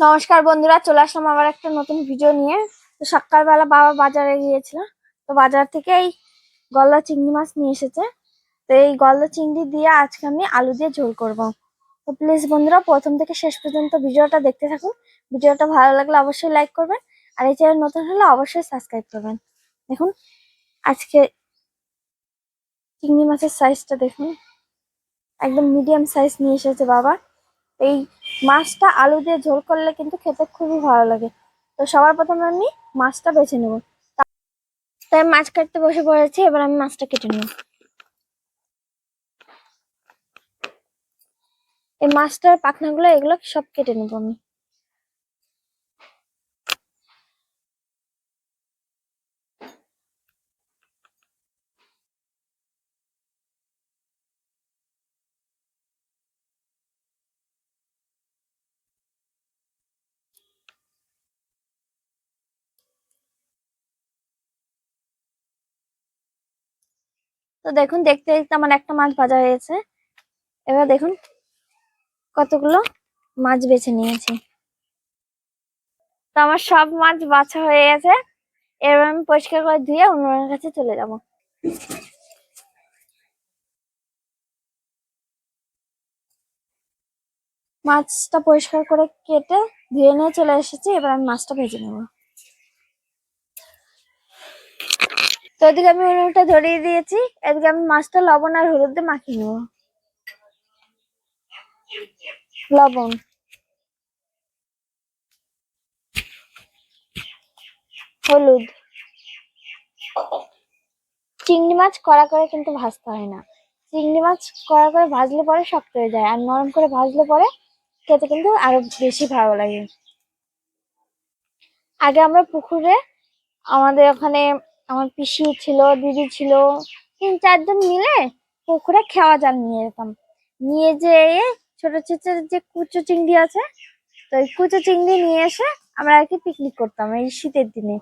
নমস্কার বন্ধুরা, চলে আসলাম আবার একটা নতুন ভিডিও নিয়ে। তো সকালবেলা বাবা বাজারে গিয়েছিল। তো বাজার থেকে এই গলদা চিংড়ি মাছ নিয়ে এসেছে। তো এই গলদা চিংড়ি দিয়ে আজকে আমি আলু দিয়ে ঝোল করব। তো প্লিজ বন্ধুরা, প্রথম থেকে শেষ পর্যন্ত ভিডিওটা দেখতে থাকুন। ভিডিওটা ভালো লাগলে অবশ্যই লাইক করবেন। আর এই চ্যানেল নতুন হলে অবশ্যই সাবস্ক্রাইব করবেন। দেখুন, আজকে চিংড়ি মাছের সাইজটা দেখুন। একদম মিডিয়াম সাইজ নিয়ে এসেছে বাবা। এই মাছটা আলু দিয়ে ঝোল করলে কিন্তু খেতে খুবই ভালো লাগে। তো সবার প্রথমে আমি মাছটা বেছে নেব। তাই মাছ কাটতে বসে পড়েছি, এবার আমি মাছটা কেটে নেব। এই মাছটার পাখনাগুলো, এগুলো সব কেটে নেব আমি। তো দেখুন, দেখতে দেখতে আমার একটা মাছ ভাজা হয়েছে এবার দেখুন কতগুলো মাছ বেছে নিয়েছি। তো আমার সব মাছ বাছা হয়ে গেছে। এবার আমি পরিষ্কার করে ধুয়ে অন্যের কাছে চলে যাব। মাছটা পরিষ্কার করে কেটে ধুয়ে নিয়ে চলে এসেছি। এবার আমি মাছটা ভেজে নেব। তো এদিকে আমি উনুনটা ধরিয়ে দিয়েছি, এদিকে আমি মাছটা লবণ আর হলুদ দিয়ে মাখিয়ে নেব। লবণ। হলুদ। চিংড়ি মাছ কড়া করে কিন্তু ভাজতে হয় না। চিংড়ি মাছ কড়া করে ভাজলে পরে শক্ত হয়ে যায়, আর নরম করে ভাজলে পরে খেতে কিন্তু আরও বেশি ভালো লাগে। আগে আমরা পুকুরে আমাদের ওখানে আমার পিসি ছিল, দিদি ছিল, তিন চারজন মিলে পুকুরে খেওয়া জাল নিয়ে যেতাম। নিয়ে যেয়ে ছোট ছোট যে কুচো চিংড়ি আছে, তো ওই কুচো চিংড়ি নিয়ে এসে আমরা আর কি পিকনিক করতাম এই শীতের দিনে।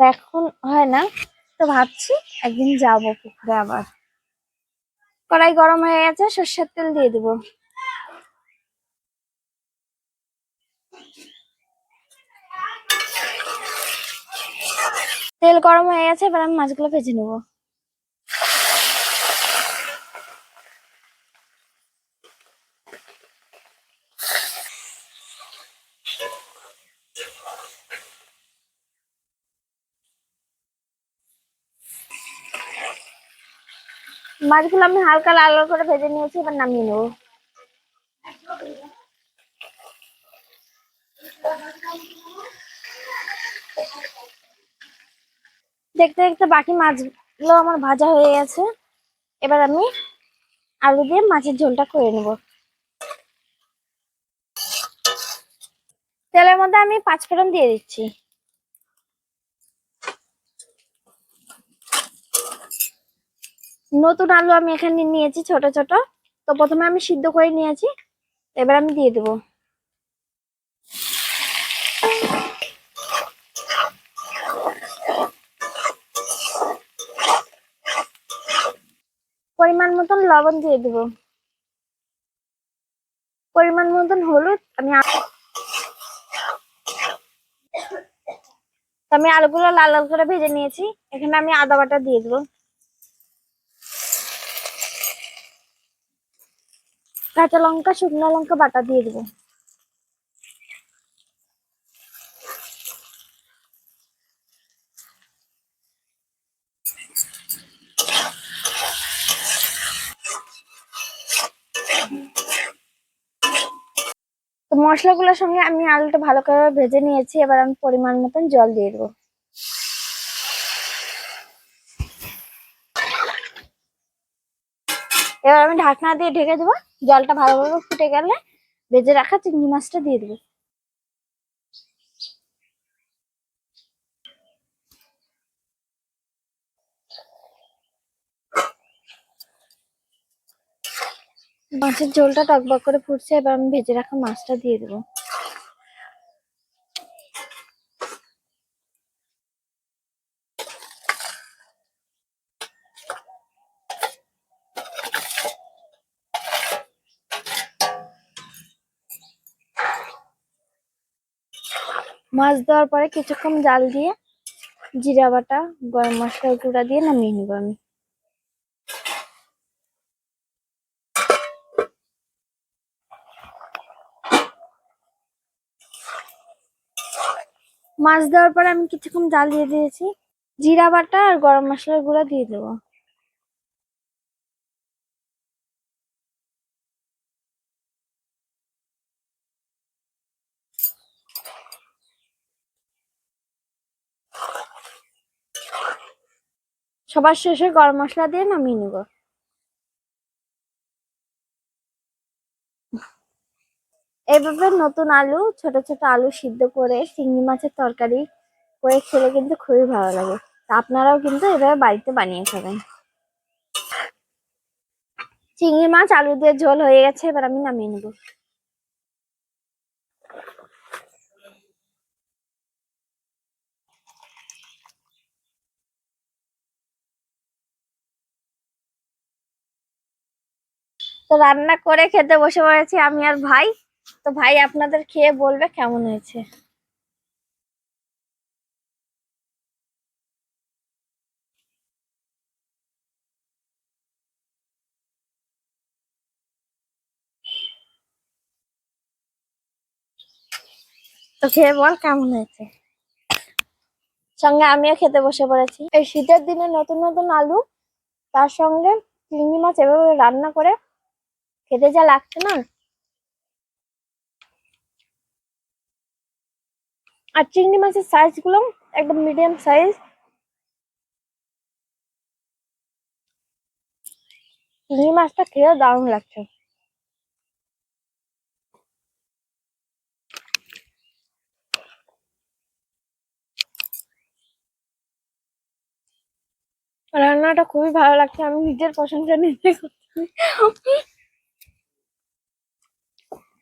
এখন হয় না, তো ভাবছি একদিন যাব পুকুরে আবার। কড়াই গরম হয়ে গেছে, সর্ষের তেল দিয়ে দেবো। তেল গরম হয়ে গেছে, এবার আমি মাছগুলো ভেজে নেব। মাছগুলো আমি হালকা লাল লাল করে ভেজে নিয়েছি, এবার নামিয়ে নেব। দেখতে দেখতে বাকি মাছগুলো আমার ভাজা হয়ে গেছে। এবার আমি আলু দিয়ে মাছের ঝোলটা করে নেব। তেলের মধ্যে আমি পাঁচ ফোড়ন দিয়ে দিচ্ছি। নতুন আলু আমি এখানে নিয়েছি, ছোট ছোট। তো প্রথমে আমি সিদ্ধ করে নিয়েছি, এবার আমি দিয়ে দেবো পরিমাণ মতন লবণ দিয়ে দেব। পরিমাণ মতন হলুদ, আমি আমি আলুগুলো লাল লাল করে ভেজে নিয়েছি। এখানে আমি আদা বাটা দিয়ে দেবো। কাঁচা লঙ্কা, শুকনো লঙ্কা বাটা দিয়ে দেবো। তো মশলাগুলোর সঙ্গে আমি আলুটা ভালো করে ভেজে নিয়েছি, এবার আমি পরিমাণ মতন জল দিয়ে দেবো। এবার আমি ঢাকনা দিয়ে ঢেকে দেবো। জলটা ভালোভাবে ফুটে গেলে ভেজে রাখা চিংড়ি মাছটা দিয়ে দেবো। মাছের ঝোলটা টকবক করে ফুটছে, এবার আমি ভেজে রাখা মাছটা দিয়ে দেবো। মাছ দেওয়ার পরে কিছুক্ষণ জাল দিয়ে জিরা বাটা, গরম মশলা গুঁড়া দিয়ে নামিয়ে নেব আমি। মাছ দেওয়ার পরে আমি কিছুক্ষণ জাল দিয়ে দিয়েছি। জিরা বাটা আর গরম মশলার গুঁড়া দিয়ে দেবো। সবার শেষে গরম মশলা দিয়ে নামিয়ে নিব। এইভাবে নতুন আলু, ছোট ছোট আলু সিদ্ধ করে চিংড়ি মাছের তরকারি করে খেলে কিন্তু খুবই ভালো লাগে। তা আপনারাও কিন্তু এভাবে বাড়িতে বানিয়ে খাবেন। চিংড়ি মাছ, আলু দিয়ে ঝোল হয়ে গেছে, এবার আমি নামিয়ে নেব। তো রান্না করে খেতে বসে পড়েছি আমি আর ভাই। তো ভাই আপনাদের খেয়ে বলবে কেমন হয়েছে? তো খেয়ে বল কেমন হয়েছে? সঙ্গে আমিও খেতে বসে পড়েছি। এই শীতের দিনে নতুন নতুন আলু, তার সঙ্গে চিংড়ি মাছ এভাবে রান্না করে খেতে যা লাগছে না? আর চিংড়ি মাছের সাইজগুলো একদম মিডিয়াম সাইজ চিংড়ি মাছটা খেয়েও দারুণ লাগছে। রান্নাটা খুবই ভালো লাগছে, আমি নিজের প্রশংসা নিজে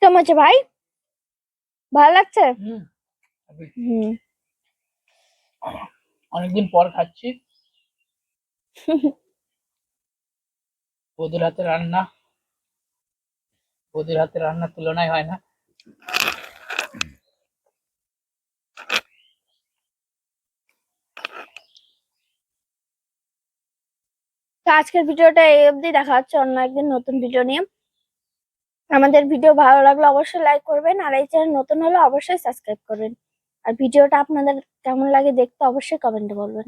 কেমন ভাই? ভালো লাগছে? অনেকদিন পর খাচ্ছি। বৌদির হাতে রান্না। বৌদির হাতে রান্নার তুলনায় হয় না। আজকের ভিডিওটা এই অবধি। দেখা হচ্ছে অন্য একদিন নতুন ভিডিও নিয়ে। আমাদের ভিডিও ভালো লাগলে অবশ্যই লাইক করবেন। আর এই চ্যানেল নতুন হলে অবশ্যই সাবস্ক্রাইব করবেন। আর ভিডিওটা আপনাদের কেমন লাগে দেখতে অবশ্যই কমেন্টে বলবেন।